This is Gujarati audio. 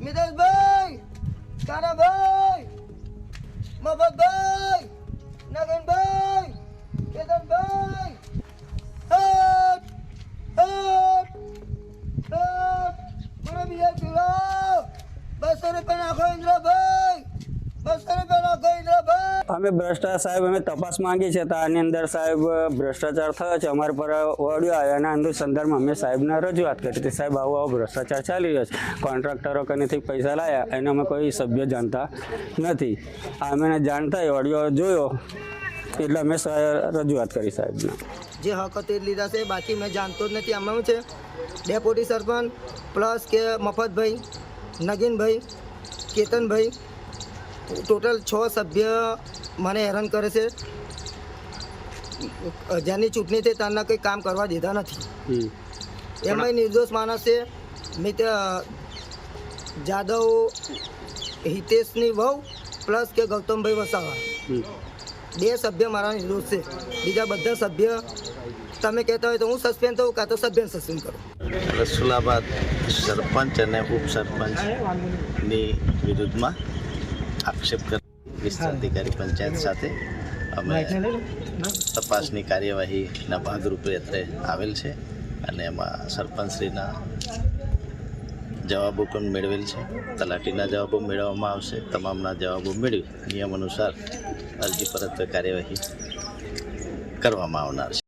Middle અમે ભ્રષ્ટાચાર સાહેબ, અમે તપાસ માંગી છે તો આની અંદર સાહેબ, ભ્રષ્ટાચાર થયો છે. અમારા પર વળ્યો આવ્યો. એના સંદર્ભમાં અમે સાહેબને રજૂઆત કરી હતી. સાહેબ, આવો આવો ભ્રષ્ટાચાર ચાલી રહ્યો છે. કોન્ટ્રાક્ટરો કનેથી પૈસા લાયા. એને અમે કોઈ સભ્ય જાણતા નથી. અમે જાણતા એ ઓડિયો જોયો. એટલે અમે રજૂઆત કરી સાહેબને. જે હક હતો લીધા છે. બાકી મેં જાણતો જ નથી આમાં છે. ડેપ્યુટી સરપંચ પ્લસ કે મફતભાઈ, નગીનભાઈ, કેતનભાઈ ટોટલ છ સભ્ય મને હેરાન કરે છે. જેની ચૂંટણી થઈ ત્યારના કંઈ કામ કરવા દીધા નથી. એમાં એમાંય નિર્દોષ માણસ છે. મિત જાદવ હિતેશની વહુ પ્લસ કે ગૌતમભાઈ વસાવા. બે સભ્ય મારા નિર્દોષ છે. બીજા બધા સભ્ય તમે કહેતા હોય તો હું સસ્પેન્ડ થઉં કાં તો સભ્યને સસ્પેન્ડ કરું. રસુલાબાદ સરપંચ અને ઉપસરપંચની વિરુદ્ધમાં આક્ષેપ કરી વિસ્તાર પંચાયત સાથે. અમે તપાસની કાર્યવાહીના ભાગરૂપે અત્રે આવેલ છે અને એમાં સરપંચશ્રીના જવાબો પણ મેળવેલ છે. તલાટીના જવાબો મેળવવામાં આવશે. તમામના જવાબો મેળવી નિયમ અનુસાર અરજી પરત્વે કાર્યવાહી કરવામાં આવનાર છે.